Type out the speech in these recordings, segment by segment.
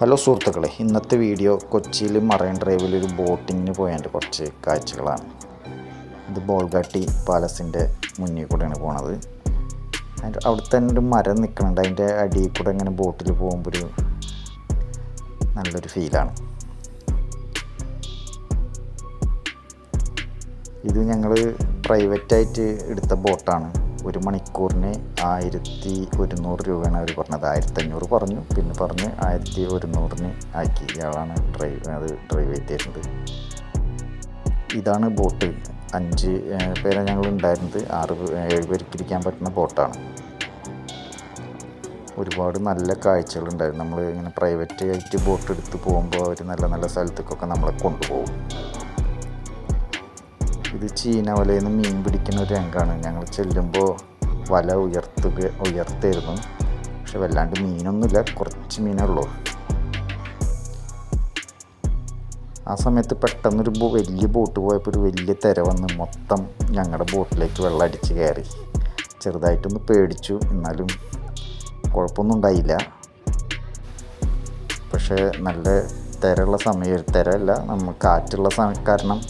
Hello സുഹൃത്തുക്കളെ ഇന്നത്തെ video കൊച്ചിയിൽ മറൈൻ ഡ്രൈവിൽ ഒരു ബോട്ടിങ്ങിന് പോയതിന്റെ കുറച്ച് കാഴ്ചകളാണ്. ഇത് ബോൾഗാട്ടി പാലസിന്റെ മുന്നിൽ കൂടെയാണ് പോണത്. അതിന്റെ അവിടെ തന്നെ ഒരു മരം നിൽക്കുന്നുണ്ട്. അതിന്റെ അടിയിൽ കൂടെ ഇങ്ങനെ ബോട്ടിൽ പോകുമ്പോൾ ഒരു നല്ലൊരു ഫീലാണ്. ഇത് ഞങ്ങൾ പ്രൈവറ്റായിട്ട് എടുത്ത ബോട്ടാണ്. ഒരു മണിക്കൂറിന് ആയിരത്തി ഒരുന്നൂറ് രൂപയാണ് അവർ പറഞ്ഞത്. ആയിരത്തി അഞ്ഞൂറ് പറഞ്ഞു. പിന്നെ പറഞ്ഞ് ആയിരത്തി ഒരുന്നൂറിന് ആക്കി ഇയാളാണ് ഡ്രൈവ് അത് ഡ്രൈവ് ചെയ്തിരുന്നത് ഇതാണ് ബോട്ട്. അഞ്ച് പേരാണ് പേരെ ഞങ്ങൾ ഉണ്ടായിരുന്നത്. ആറ് ഏഴ് പേർക്ക് ഇരിക്കാൻ പറ്റുന്ന ബോട്ടാണ്. ഒരുപാട് നല്ല കാഴ്ചകളുണ്ടായിരുന്നു നമ്മൾ ഇങ്ങനെ പ്രൈവറ്റ് ആയിട്ട് ബോട്ട് എടുത്ത് പോകുമ്പോൾ അവർ നല്ല നല്ല സ്ഥലത്തേക്കൊക്കെ നമ്മളെ കൊണ്ടുപോകും. ഇത് ചീന വലയിൽ മീൻ പിടിക്കുന്ന ഒരു രംഗമാണ് ഞങ്ങൾ ചെല്ലുമ്പോൾ വല ഉയർത്തുക ഉയർത്തായിരുന്നു. പക്ഷെ വല്ലാണ്ട് മീനൊന്നുമില്ല കുറച്ച് മീനേ ഉള്ളൂ. ആ സമയത്ത് പെട്ടെന്നൊരു വലിയ ബോട്ട് പോയപ്പോൾ ഒരു വലിയ തിര വന്ന് മൊത്തം ഞങ്ങളുടെ ബോട്ടിലേക്ക് വെള്ളം അടിച്ച് കയറി. ചെറുതായിട്ടൊന്ന് പേടിച്ചു എന്നാലും കുഴപ്പമൊന്നും ഉണ്ടായില്ല. പക്ഷേ നല്ല തിരയുള്ള സമയം തിരയല്ല നമ്മൾ കാറ്റുള്ള സമയം കാരണം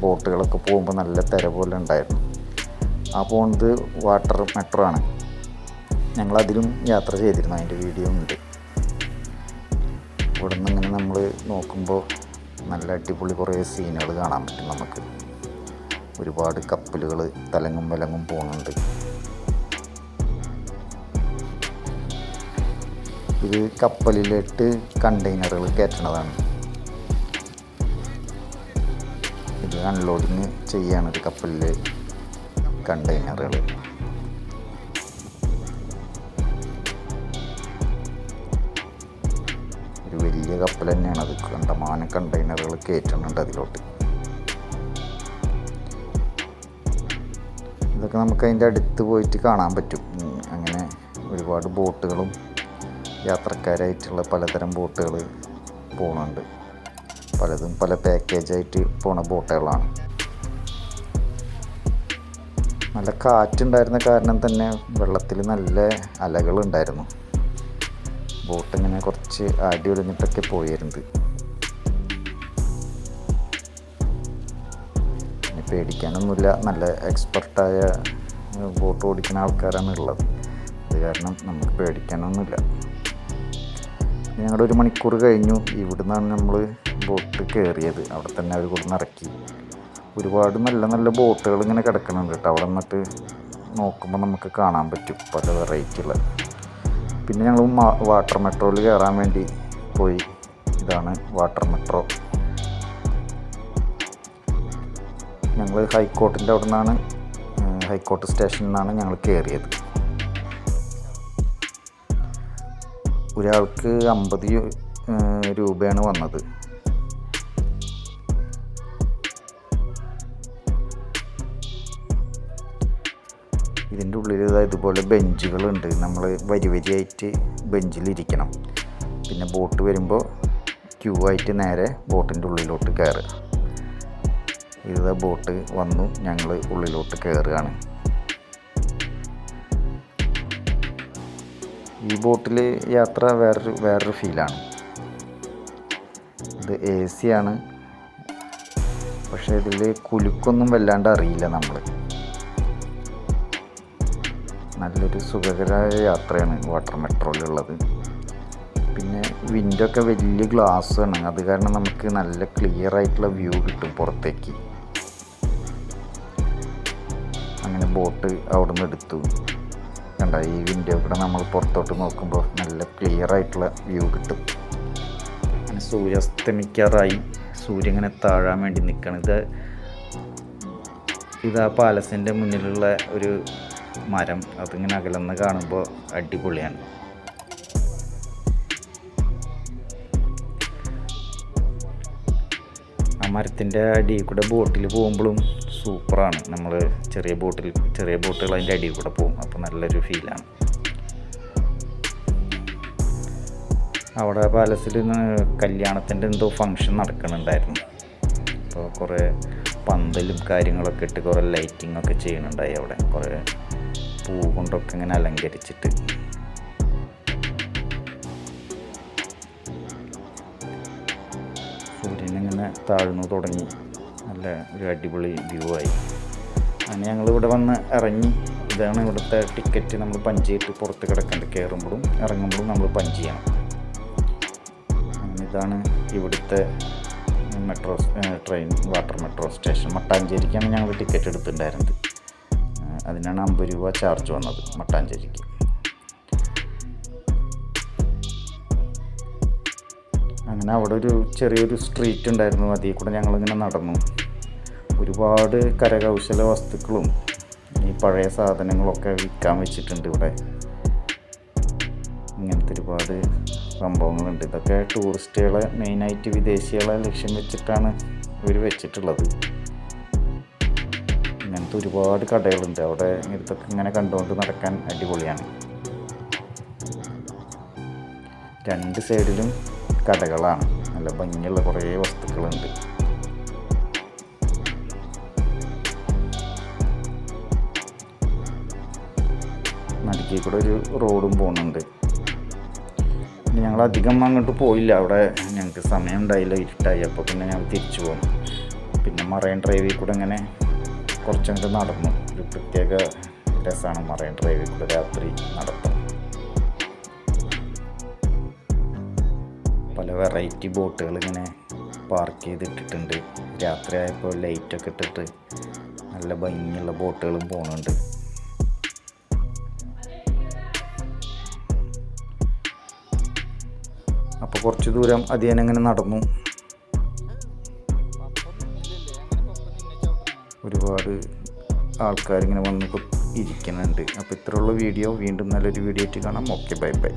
ബോട്ടുകളൊക്കെ പോകുമ്പോൾ നല്ല തിര പോലെ ഉണ്ടായിരുന്നു. ആ പോകുന്നത് വാട്ടർ മെട്രോ ആണ്. ഞങ്ങളതിലും യാത്ര ചെയ്തിരുന്നു. അതിന്റെ വീഡിയോ ഉണ്ട്. ഇവിടെ നിന്ന് ഇങ്ങനെ നമ്മൾ നോക്കുമ്പോൾ നല്ല അടിപൊളി കുറേ സീനുകൾ കാണാൻ പറ്റും നമുക്ക്. ഒരുപാട് കപ്പലുകൾ തലങ്ങും വിലങ്ങും പോകുന്നുണ്ട് ഇത് കപ്പലിലിട്ട് കണ്ടെയ്നറുകൾ കയറ്റണതാണ് അൺലോഡിങ് ചെയ്യാണ് ഒരു കപ്പലിൽ കണ്ടെയ്നറുകൾ ഒരു വലിയ കപ്പൽ തന്നെയാണ് അത് കണ്ടമാന കണ്ടെയ്നറുകൾ കയറ്റുന്നുണ്ട് അതിലോട്ട്. ഇതൊക്കെ നമുക്ക് അതിന്റെ അടുത്ത് പോയിട്ട് കാണാൻ പറ്റും. അങ്ങനെ ഒരുപാട് ബോട്ടുകളും യാത്രക്കാരായിട്ടുള്ള പലതരം ബോട്ടുകൾ പോകുന്നുണ്ട് പലതും പല പാക്കേജായിട്ട് പോണ ബോട്ടുകളാണ്. നല്ല കാറ്റുണ്ടായിരുന്ന കാരണം തന്നെ വെള്ളത്തിൽ നല്ല അലകളുണ്ടായിരുന്നു. ബോട്ട് ഇങ്ങനെ കുറച്ച് അടി ഒളിഞ്ഞിട്ടൊക്കെ പോയിരുന്നത് പിന്നെ പേടിക്കാനൊന്നുമില്ല. നല്ല എക്സ്പെർട്ടായ ബോട്ട് ഓടിക്കുന്ന ആൾക്കാരാണ് ഉള്ളത്. അത് കാരണം നമുക്ക് പേടിക്കാനൊന്നുമില്ല. ഞങ്ങളുടെ ഒരു മണിക്കൂർ കഴിഞ്ഞു. ഇവിടുന്നാണ് നമ്മൾ ബോട്ട് കയറിയത്. അവിടെ തന്നെ അവർ കൊടുന്ന് ഇറക്കി. ഒരുപാട് നല്ല നല്ല ബോട്ടുകൾ ഇങ്ങനെ കിടക്കുന്നുണ്ട് കേട്ടോ. അവിടെ നിന്നിട്ട് നോക്കുമ്പോൾ നമുക്ക് കാണാൻ പറ്റും പല വെറൈറ്റിയുള്ള പിന്നെ ഞങ്ങൾ വാട്ടർ മെട്രോയിൽ കയറാൻ വേണ്ടി പോയി. ഇതാണ് വാട്ടർ മെട്രോ ഞങ്ങൾ ഹൈക്കോർട്ടിന്റെ അവിടെ നിന്നാണ് ഹൈക്കോർട്ട് സ്റ്റേഷനിൽ നിന്നാണ് ഞങ്ങൾ കയറിയത്. ഒരാൾക്ക് അമ്പത് രൂപയാണ് വന്നത്. ഇതിന്റെ ഉള്ളിൽ ഇതാ ഇതുപോലെ ബെഞ്ചുകളുണ്ട്. നമ്മൾ വരി വരിയായിട്ട് ബെഞ്ചിലിരിക്കണം. പിന്നെ ബോട്ട് വരുമ്പോൾ ക്യൂ ആയിട്ട് നേരെ ബോട്ടിന്റെ ഉള്ളിലോട്ട് കയറുക. ഇതാ ബോട്ട് വന്നു ഞങ്ങൾ ഉള്ളിലോട്ട് കയറുകയാണ്. ഈ ബോട്ടിൽ യാത്ര വേറൊരു വേറൊരു ഫീലാണ്. ഇത് എ സി ആണ്. പക്ഷേ ഇതിൽ കുലുക്കൊന്നും വല്ലാണ്ട് അറിയില്ല നമ്മൾ നല്ലൊരു സുഖകരമായ യാത്രയാണ് വാട്ടർ മെട്രോയിലുള്ളത്. പിന്നെ വിൻഡോ ഒക്കെ വലിയ ഗ്ലാസ് ആണ് അത് കാരണം നമുക്ക് നല്ല ക്ലിയർ ആയിട്ടുള്ള വ്യൂ കിട്ടും പുറത്തേക്ക്. അങ്ങനെ ബോട്ട് അവിടെ നിന്ന് എടുത്തു. കണ്ട ഈ വിൻഡോ കൂടെ നമ്മൾ പുറത്തോട്ട് നോക്കുമ്പോൾ നല്ല ക്ലിയർ ആയിട്ടുള്ള വ്യൂ കിട്ടും. അങ്ങനെ സൂര്യാസ്തമിക്കാറായി. സൂര്യൻ ഇങ്ങനെ താഴാൻ വേണ്ടി നിൽക്കണം ഇത് ഇത് ആ പാലസിന്റെ മുന്നിലുള്ള ഒരു മരം അതിങ്ങനെ അകലെന്ന് കാണുമ്പോൾ അടിപൊളിയാണ്. ആ മരത്തിന്റെ അടിയിൽ കൂടെ ബോട്ടിൽ പോകുമ്പോഴും സൂപ്പറാണ്. നമ്മൾ ചെറിയ ബോട്ടിൽ ചെറിയ ബോട്ടുകൾ അതിന്റെ അടിയിൽ കൂടെ പോകും. അപ്പോൾ നല്ലൊരു ഫീലാണ്. അവിടെ പാലസിൽ കല്യാണത്തിന്റെ എന്തോ ഫങ്ഷൻ നടക്കുന്നുണ്ടായിരുന്നു അപ്പോൾ കുറേ പന്തലും കാര്യങ്ങളൊക്കെ ഇട്ട് കുറേ ലൈറ്റിംഗ് ഒക്കെ ചെയ്യുന്നുണ്ടായി അവിടെ. കുറേ പൂ കൊണ്ടൊക്കെ ഇങ്ങനെ അലങ്കരിച്ചിട്ട്. സൂര്യനിങ്ങനെ താഴ്ന്നു തുടങ്ങി. നല്ല ഒരു അടിപൊളി വ്യൂ ആയി. അങ്ങനെ ഞങ്ങൾ ഇവിടെ വന്ന് ഇറങ്ങി. ഇതാണ് ഇവിടുത്തെ ടിക്കറ്റ് നമ്മൾ പഞ്ച് ചെയ്തിട്ട് പുറത്ത് കിടക്കേണ്ടത് കയറുമ്പോഴും ഇറങ്ങുമ്പോഴും നമ്മൾ പഞ്ച് ചെയ്യണം. ഇതാണ് ഇവിടുത്തെ metro train water metro station മട്ടാഞ്ചേരിക്കാണ് ഞങ്ങൾ ടിക്കറ്റ് എടുത്തിട്ടുണ്ടായിരുന്നത്. അതിനാണ് അമ്പത് രൂപ ചാർജ് വന്നത് മട്ടാഞ്ചേരിക്ക്. അങ്ങനെ അവിടെ ഒരു ചെറിയൊരു സ്ട്രീറ്റ് ഉണ്ടായിരുന്നു അതിൽ കൂടെ ഞങ്ങളിങ്ങനെ നടന്നു. ഒരുപാട് കരകൗശല വസ്തുക്കളും ഈ പഴയ സാധനങ്ങളൊക്കെ വിൽക്കാൻ വെച്ചിട്ടുണ്ട് ഇവിടെ. ഇങ്ങനത്തെ ഒരുപാട് സംഭവങ്ങളുണ്ട്. ഇതൊക്കെ ടൂറിസ്റ്റുകളെ മെയിനായിട്ട് വിദേശികളെ ലക്ഷ്യം വെച്ചിട്ടാണ് ഇവർ വെച്ചിട്ടുള്ളത്. ഇങ്ങനത്തെ ഒരുപാട് കടകളുണ്ട്. അവിടെ ഇതൊക്കെ ഇങ്ങനെ കണ്ടുകൊണ്ട് നടക്കാൻ അടിപൊളിയാണ്. രണ്ട് സൈഡിലും കടകളാണ്. നല്ല ഭംഗിയുള്ള കുറേ വസ്തുക്കളുണ്ട്. നടുക്കി കൂടെ ഒരു റോഡും പോകുന്നുണ്ട് ഞങ്ങൾ അധികം അങ്ങോട്ട് പോയില്ല. അവിടെ ഞങ്ങൾക്ക് സമയം ഉണ്ടായില്ല ഇരുട്ടായി. അപ്പോൾ പിന്നെ ഞങ്ങൾ തിരിച്ചു പോകും പിന്നെ മറൈൻ ഡ്രൈവിൽ കൂടെ ഇങ്ങനെ കുറച്ചങ്ങോട്ട് നടന്നു. ഒരു പ്രത്യേക രസമാണ് മറൈൻ ഡ്രൈവിൽ കൂടെ രാത്രി നടത്തം. പല വെറൈറ്റി ബോട്ടുകൾ ഇങ്ങനെ പാർക്ക് ചെയ്തിട്ടിട്ടുണ്ട്. രാത്രി ആയപ്പോൾ ലൈറ്റൊക്കെ ഇട്ടിട്ട് നല്ല ഭംഗിയുള്ള ബോട്ടുകളും പോകുന്നുണ്ട് അപ്പോൾ കുറച്ച് ദൂരം അധികം നടന്നു. ഒരുപാട് ആൾക്കാരിങ്ങനെ വന്ന് കു- ഇരിക്കുന്നുണ്ട്. അപ്പോൾ ഇത്രയുള്ള വീഡിയോ. വീണ്ടും നല്ലൊരു വീഡിയോ ആയിട്ട് കാണാം. Okay bye bye